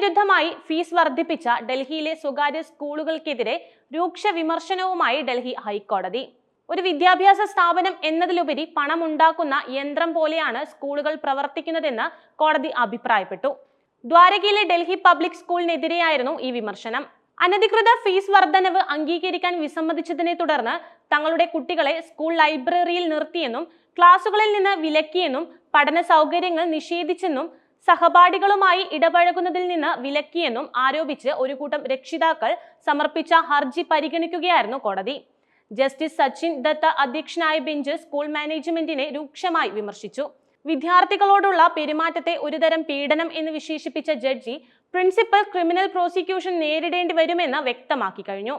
നിയമവിരുദ്ധമായി ഫീസ് വർദ്ധിപ്പിച്ച ഡൽഹിയിലെ സ്വകാര്യ സ്കൂളുകൾക്കെതിരെ രൂക്ഷ വിമർശനവുമായി ഡൽഹി ഹൈക്കോടതി. ഒരു വിദ്യാഭ്യാസ സ്ഥാപനം എന്നതിലുപരി പണമുണ്ടാക്കുന്ന യന്ത്രം പോലെയാണ് സ്കൂളുകൾ പ്രവർത്തിക്കുന്നതെന്ന് കോടതി അഭിപ്രായപ്പെട്ടു. ദ്വാരകയിലെ ഡൽഹി പബ്ലിക് സ്കൂളിനെതിരെയായിരുന്നു ഈ വിമർശനം. അനധികൃത ഫീസ് വർധനവ് അംഗീകരിക്കാൻ വിസമ്മതിച്ചതിനെ തുടർന്ന് തങ്ങളുടെ കുട്ടികളെ സ്കൂൾ ലൈബ്രറിയിൽ നിർത്തിയെന്നും ക്ലാസുകളിൽ നിന്ന് വിലക്കിയെന്നും പഠന സൗകര്യങ്ങൾ നിഷേധിച്ചെന്നും സഹപാഠികളുമായി ഇടപഴകുന്നതിൽ നിന്ന് വിലക്കിയെന്നും ആരോപിച്ച് ഒരു കൂട്ടം രക്ഷിതാക്കൾ സമർപ്പിച്ച ഹർജി പരിഗണിക്കുകയായിരുന്നു കോടതി. ജസ്റ്റിസ് സച്ചിൻ ദത്ത അധ്യക്ഷനായ ബെഞ്ച് സ്കൂൾ മാനേജ്മെന്റിനെ രൂക്ഷമായി വിമർശിച്ചു. വിദ്യാർത്ഥികളോടുള്ള പെരുമാറ്റത്തെ ഒരുതരം പീഡനം എന്ന് വിശേഷിപ്പിച്ച ജഡ്ജി പ്രിൻസിപ്പൽ ക്രിമിനൽ പ്രോസിക്യൂഷൻ നേരിടേണ്ടി വരുമെന്ന് വ്യക്തമാക്കി കഴിഞ്ഞു.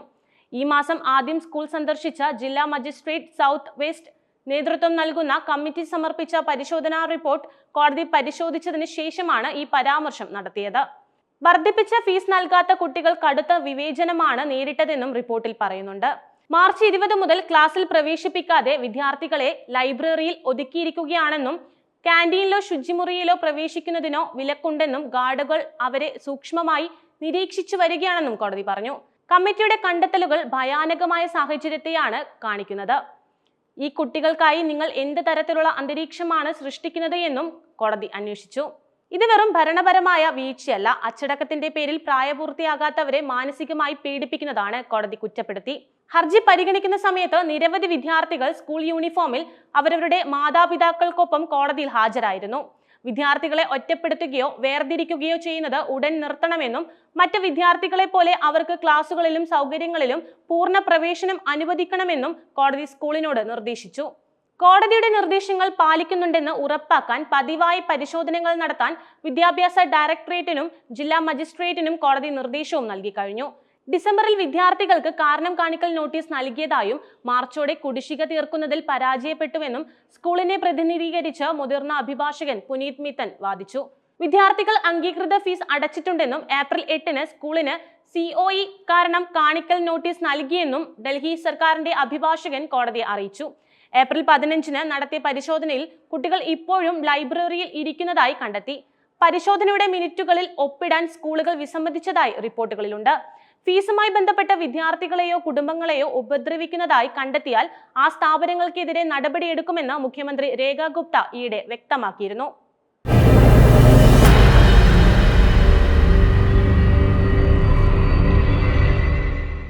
ഈ മാസം ആദ്യം സ്കൂൾ സന്ദർശിച്ച ജില്ലാ മജിസ്ട്രേറ്റ് സൗത്ത് വെസ്റ്റ് നേതൃത്വം നൽകുന്ന കമ്മിറ്റി സമർപ്പിച്ച പരിശോധനാ റിപ്പോർട്ട് കോടതി പരിശോധിച്ചതിന് ശേഷമാണ് ഈ പരാമർശം നടത്തിയത്. വർദ്ധിപ്പിച്ച ഫീസ് നൽകാത്ത കുട്ടികൾ കടുത്ത വിവേചനമാണ് നേരിട്ടതെന്നും റിപ്പോർട്ടിൽ പറയുന്നുണ്ട്. മാർച്ച് ഇരുപത് മുതൽ ക്ലാസ്സിൽ പ്രവേശിപ്പിക്കാതെ വിദ്യാർത്ഥികളെ ലൈബ്രറിയിൽ ഒതുക്കിയിരിക്കുകയാണെന്നും ക്യാന്റീനിലോ ശുചിമുറിയിലോ പ്രവേശിക്കുന്നതിനോ വിലക്കുണ്ടെന്നും ഗാർഡുകൾ അവരെ സൂക്ഷ്മമായി നിരീക്ഷിച്ചു വരികയാണെന്നും കോടതി പറഞ്ഞു. കമ്മിറ്റിയുടെ കണ്ടെത്തലുകൾ ഭയാനകമായ സാഹചര്യത്തെയാണ് കാണിക്കുന്നത്. ഈ കുട്ടികൾക്കായി നിങ്ങൾ എന്ത് തരത്തിലുള്ള അന്തരീക്ഷമാണ് സൃഷ്ടിക്കുന്നത് എന്നും കോടതി അന്വേഷിച്ചു. ഇത് വെറും ഭരണപരമായ വീഴ്ചയല്ല. അച്ചടക്കത്തിന്റെ പേരിൽ പ്രായപൂർത്തിയാകാത്തവരെ മാനസികമായി പീഡിപ്പിക്കുന്നതാണ് കോടതി കുറ്റപ്പെടുത്തി. ഹർജി പരിഗണിക്കുന്ന സമയത്ത് നിരവധി വിദ്യാർത്ഥികൾ സ്കൂൾ യൂണിഫോമിൽ അവരവരുടെ മാതാപിതാക്കൾക്കൊപ്പം കോടതിയിൽ ഹാജരായിരുന്നു. വിദ്യാർത്ഥികളെ ഒറ്റപ്പെടുത്തുകയോ വേർതിരിക്കുകയോ ചെയ്യുന്നത് ഉടൻ നിർത്തണമെന്നും മറ്റ് വിദ്യാർത്ഥികളെ പോലെ അവർക്ക് ക്ലാസുകളിലും സൗകര്യങ്ങളിലും പൂർണ പ്രവേശനം അനുവദിക്കണമെന്നും കോടതി സ്കൂളിനോട് നിർദ്ദേശിച്ചു. കോടതിയുടെ നിർദ്ദേശങ്ങൾ പാലിക്കുന്നുണ്ടെന്ന് ഉറപ്പാക്കാൻ പതിവായി പരിശോധനകൾ നടത്താൻ വിദ്യാഭ്യാസ ഡയറക്ടറേറ്റിനും ജില്ലാ മജിസ്ട്രേറ്റിനും കോടതി നിർദ്ദേശവും നൽകി കഴിഞ്ഞു. ഡിസംബറിൽ വിദ്യാർത്ഥികൾക്ക് കാരണം കാണിക്കൽ നോട്ടീസ് നൽകിയതായും മാർച്ചോടെ കുടിശ്ശിക തീർക്കുന്നതിൽ പരാജയപ്പെട്ടുവെന്നും സ്കൂളിനെ പ്രതിനിധീകരിച്ച് മുതിർന്ന അഭിഭാഷകൻ പുനീത് മിത്തൻ വാദിച്ചു. വിദ്യാർത്ഥികൾ അംഗീകൃത ഫീസ് അടച്ചിട്ടുണ്ടെന്നും ഏപ്രിൽ എട്ടിന് സ്കൂളിന് സിഒഇ കാരണം കാണിക്കൽ നോട്ടീസ് നൽകിയെന്നും ഡൽഹി സർക്കാരിന്റെ അഭിഭാഷകൻ കോടതിയെ അറിയിച്ചു. ഏപ്രിൽ പതിനഞ്ചിന് നടത്തിയ പരിശോധനയിൽ കുട്ടികൾ ഇപ്പോഴും ലൈബ്രറിയിൽ ഇരിക്കുന്നതായി കണ്ടെത്തി. പരിശോധനയുടെ മിനിറ്റുകളിൽ ഒപ്പിടാൻ സ്കൂളുകൾ വിസമ്മതിച്ചതായി റിപ്പോർട്ടുകളിലുണ്ട്. ഫീസുമായി ബന്ധപ്പെട്ട വിദ്യാർത്ഥികളെയോ കുടുംബങ്ങളെയോ ഉപദ്രവിക്കുന്നതായി കണ്ടെത്തിയാൽ ആ സ്ഥാപനങ്ങൾക്കെതിരെ നടപടിയെടുക്കുമെന്ന് മുഖ്യമന്ത്രി രേഖ ഗുപ്ത ഈയിടെ വ്യക്തമാക്കിയിരുന്നു.